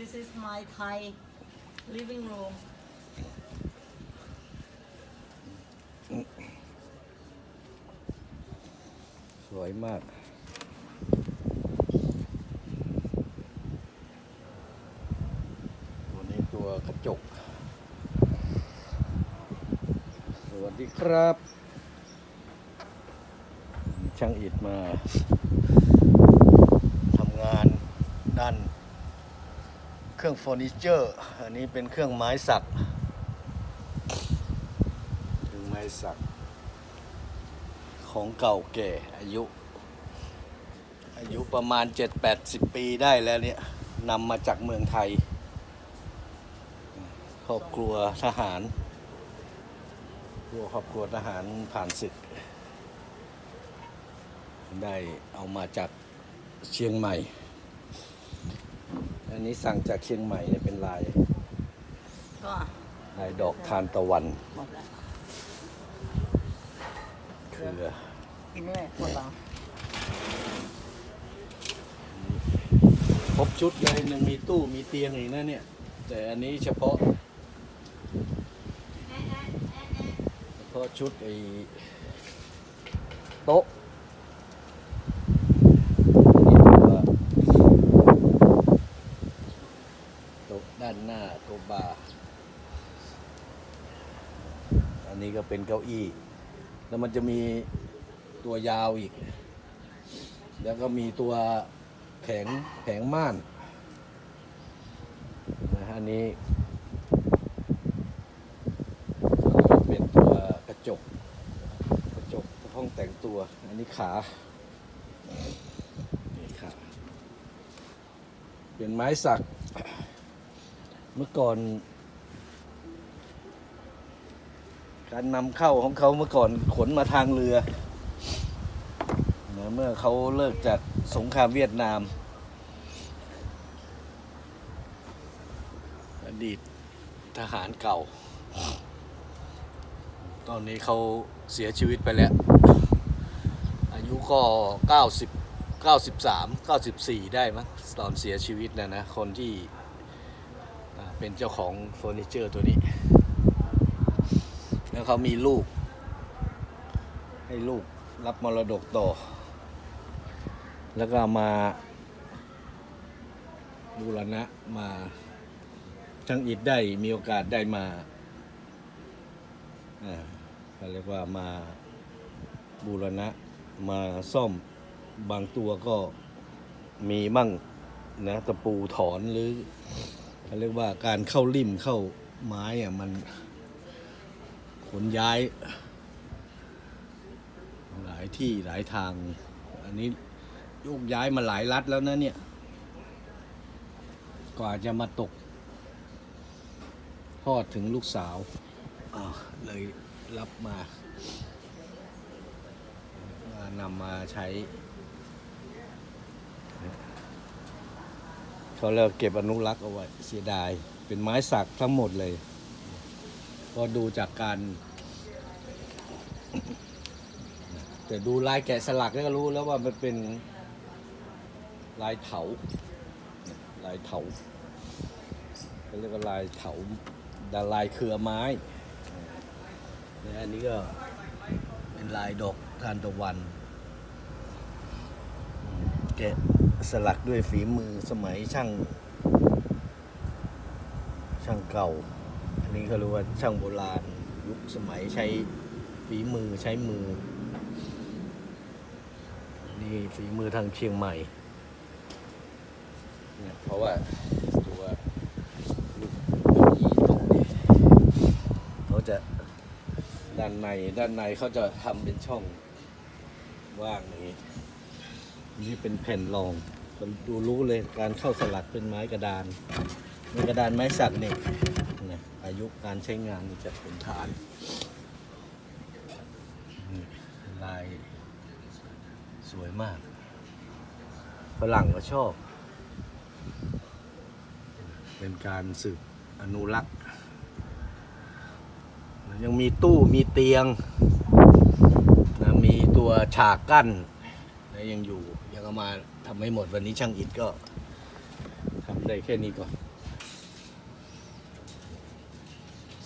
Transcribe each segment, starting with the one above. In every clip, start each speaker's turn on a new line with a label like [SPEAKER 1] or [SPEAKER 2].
[SPEAKER 1] This is my Thai living room.
[SPEAKER 2] สวยมาก ตัวนี้ตัวกระจก สวัสดีครับ ช่างอิดมาทำงานด้าน เครื่องเฟอร์นิเจอร์ อันนี้เป็นเครื่องไม้สัก เครื่องไม้สัก ของเก่าแก่อายุ อายุประมาณ 7-80 ปีได้แล้วเนี่ยนำมาจากเมืองไทย ครอบครัวทหารครัวครอบครัวทหารผ่านศึก ได้เอามาจากเชียงใหม่ อันนี้สั่งจากเชียงใหม่เนี่ยเป็นลาย
[SPEAKER 1] ก็
[SPEAKER 2] ลายดอกทานตะวัน
[SPEAKER 1] หมดแล้ว
[SPEAKER 2] เครือ
[SPEAKER 1] กินด้วยหมดแล้ว
[SPEAKER 2] ครบชุดเลยยังมีตู้มีเตียงอีกนะเนี่ย แต่อันนี้เฉพาะ เฉพาะชุดไอ้โต๊ะนี่ตัวโต๊ะด้านหน้าโต๊ะบาร์อันนี้ก็เป็นเก้าอี้ แล้วมันจะมีตัวยาวอีก แล้วก็มีตัวแผงแผงม่านนะฮะนี้เป็นตัวกระจก กระจกห้องแต่งตัว อันนี้ขานี่ขา เป็นไม้สัก เมื่อก่อน การนำเข้าของเขาเมื่อก่อนขนมาทางเรือนะเมื่อเขาเลิกจากสงครามเวียดนาม อดีตทหารเก่า ตอนนี้เขาเสียชีวิตไปแล้ว อายุก็ 90 93 94 ได้มั้งตอนเสียชีวิตนะนะ คนที่ เป็นเจ้าของเฟอร์นิเจอร์ตัวนี้ แล้วเขามีลูก ให้ลูกรับมรดกต่อ แล้วก็มาบูรณะมาช่างอิฐได้มีโอกาสได้มาอ่าเขาเรียกว่ามาบูรณะมาซ่อมบางตัวก็มีมั่งนะตะปูถอนหรือ เขาเรียกว่าการเข้าริมเข้าไม้อะมันขนย้าย หลายที่หลายทาง อันนี้โยกย้ายมาหลายรัฐแล้วนะเนี่ย กว่าจะมาตก ทอดถึงลูกสาวอ่าเลยรับมามานำมาใช้ เขาเรียกว่าเก็บอนุรักษ์เอาไว้เสียดาย เป็นไม้สักทั้งหมดเลยก็ดูจากการ แต่ดูลายแกะสลักก็รู้แล้วว่ามันเป็นลายเถาลายเถาเขาเรียกว่าลายเถาดาลายเครือไม้และอันนี้ก็เป็นลายดอกทานตะวันแกะ สลักด้วยฝีมือสมัยช่าง ช่างเก่า อันนี้เขาเรียกว่าช่างโบราณยุคสมัยใช้ฝีมือใช้มือ นี่ฝีมือทางเชียงใหม่เนี่ยเพราะว่าตัวลูกยีตรงนี้เขาจะด้านในด้านในเขาจะทำเป็นช่องว่างอย่างนี้ นี่เป็นแผ่นรองดูรู้เลยการเข้าสลักเป็นไม้กระดานไม้กระดานไม้สักเนี่ยนะอายุการใช้งานจะเป็นฐานลายสวยมากฝรั่งก็ชอบ เป็นการสืบอนุรักษ์ ยังมีตู้มีเตียงนะมีตัวฉากกั้นนะยังอยู่ เอามาทำไม่หมดวันนี้ช่างอิดก็ทำได้แค่นี้ก่อน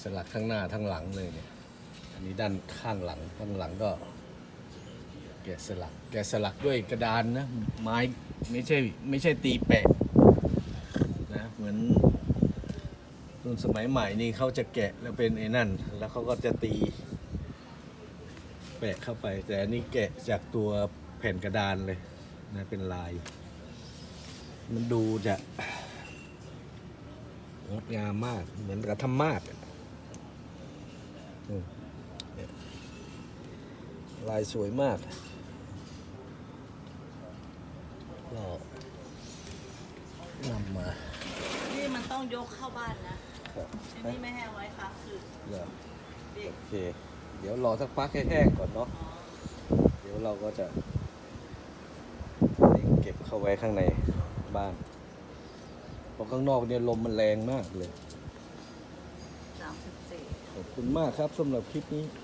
[SPEAKER 2] สลักทั้งหน้าทั้งหลังเลยเนี่ย อันนี้ด้านข้างหลังข้างหลังก็ แกะสลัก แกะสลักด้วยกระดานนะ ไม้ไม่ใช่ไม่ใช่ตีแปะนะ เหมือนรุ่นสมัยใหม่นี่เขาจะแกะแล้วเป็นไอ้นั่น แล้วเขาก็จะตี แปะเข้าไป แต่อันนี้แกะจากตัวแผ่นกระดานเลย นะเป็นลาย มันดูจะงดงามมาก เหมือนกับธรรมาสอะอืมเนี่ยลายสวยมากก็นำมา
[SPEAKER 1] นี่มันต้องยกเข้าบ้านนะครับอันนี้ไม่ให้เอาไว้ค่ะคือ
[SPEAKER 2] เหรอ
[SPEAKER 1] เด็ก
[SPEAKER 2] โอเค เดี๋ยวรอสักพักให้แห้งก่อนเนาะ
[SPEAKER 1] อ๋อ
[SPEAKER 2] เดี๋ยวเราก็จะ เก็บเข้าไว้ข้างในบ้านเพราะข้างนอกเนี่ยลมมันแรงมากเลย
[SPEAKER 1] สามสิบสี่
[SPEAKER 2] ขอบคุณมากครับสำหรับคลิปนี้
[SPEAKER 1] ค